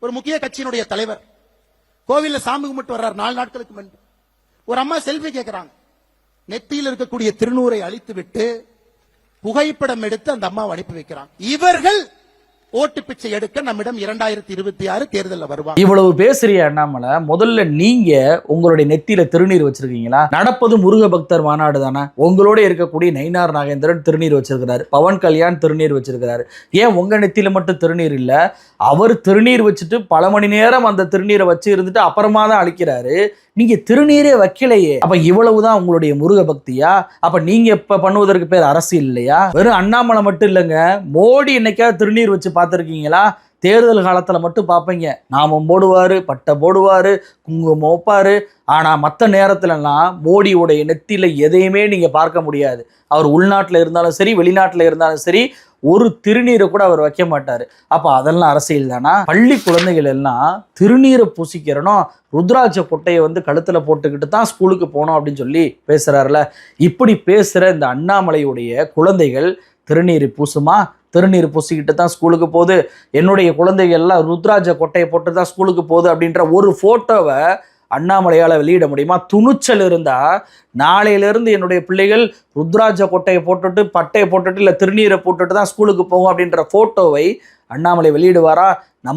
ஒரு முக்கிய கட்சியினுடைய தலைவர். கோவில்ல சாமி கும்பிட்டு வர்றார் நாலு நாட்களுக்கு முன்பு. ஒரு அம்மா செல்ஃபி கேட்கிறாங்க நெத்தியில் இருக்கக்கூடிய திருநூரை அழித்து விட்டு புகைப்படம் எடுத்து அந்த அம்மாவை அனுப்பி வைக்கிறாங்க. இவர்கள் ஓட்டு பிச்சை எடுக்க நம்மிடம் இரண்டாயிரத்தி இருபத்தி ஆறு தேர்தலில் வருவாங்க. இவ்வளவு பேசுறிய அண்ணாமலை முதல்ல நீங்க உங்களுடைய நெத்தியில திருநீர் வச்சிருக்கீங்களா? நடப்பது முருக பக்தர் மாநாடு தானே? உங்களோட இருக்கக்கூடிய நயினார் நாகேந்திரன் திருநீர் வச்சிருக்கிறாரு. பவன் கல்யாண் திருநீர் வச்சிருக்கிறாரு. ஏன் உங்க நெத்தியில மட்டும் திருநீர் இல்ல? அவர் திருநீர் வச்சுட்டு பல மணி நேரம் அந்த திருநீரை வச்சு இருந்துட்டு அப்புறமா தான் அழிக்கிறாரு. நீங்க திருநீரே வைக்கலையே. அப்ப இவ்வளவுதான் உங்களுடைய முருக பக்தியா? அப்ப நீங்க இப்ப பண்ணுவதற்கு பேர் அரசியல் இல்லையா? வெறும் அண்ணாமலை மட்டும் இல்லைங்க. மோடி என்னைக்காவது திருநீர் வச்சு பார்த்துருக்கீங்களா? தேர்தல் காலத்தில் மட்டும் பார்ப்பீங்க. நாமம் போடுவார் பட்டை போடுவார் குங்குமம் வைப்பார். ஆனால் மற்ற நேரத்துலலாம் மோடியோடைய நெத்தியில் எதையுமே நீங்கள் பார்க்க முடியாது. அவர் உள்நாட்டில் இருந்தாலும் சரி வெளிநாட்டில் இருந்தாலும் சரி ஒரு திருநீரை கூட அவர் வைக்க மாட்டார். அப்போ அதெல்லாம் அரசியல் தானா? பள்ளி குழந்தைகள் எல்லாம் திருநீரை பூசிக்கிறனும் ருத்ராட்ச கொட்டையை வந்து கழுத்தில் போட்டுக்கிட்டு தான் ஸ்கூலுக்கு போகணும் அப்படின்னு சொல்லி பேசுகிறாருல இப்படி பேசுகிற இந்த அண்ணாமலையுடைய குழந்தைகள் திருநீர் பூசுமா? திருநீர் பூசிக்கிட்டு தான் ஸ்கூலுக்கு போகுது. என்னுடைய குழந்தைகள் எல்லாம் ருத்ராஜ கொட்டையை போட்டு தான் ஸ்கூலுக்கு போகுது அப்படின்ற ஒரு ஃபோட்டோவை அண்ணாமலையால் வெளியிட முடியுமா? துணிச்சல் இருந்தால் நாளையிலேருந்து என்னுடைய பிள்ளைகள் ருத்ராஜ கொட்டையை போட்டுட்டு பட்டையை போட்டுட்டு இல்லை திருநீரை போட்டுட்டு தான் ஸ்கூலுக்கு போகும் அப்படின்ற ஃபோட்டோவை அண்ணாமலை வெளியிடுவாரா? நம்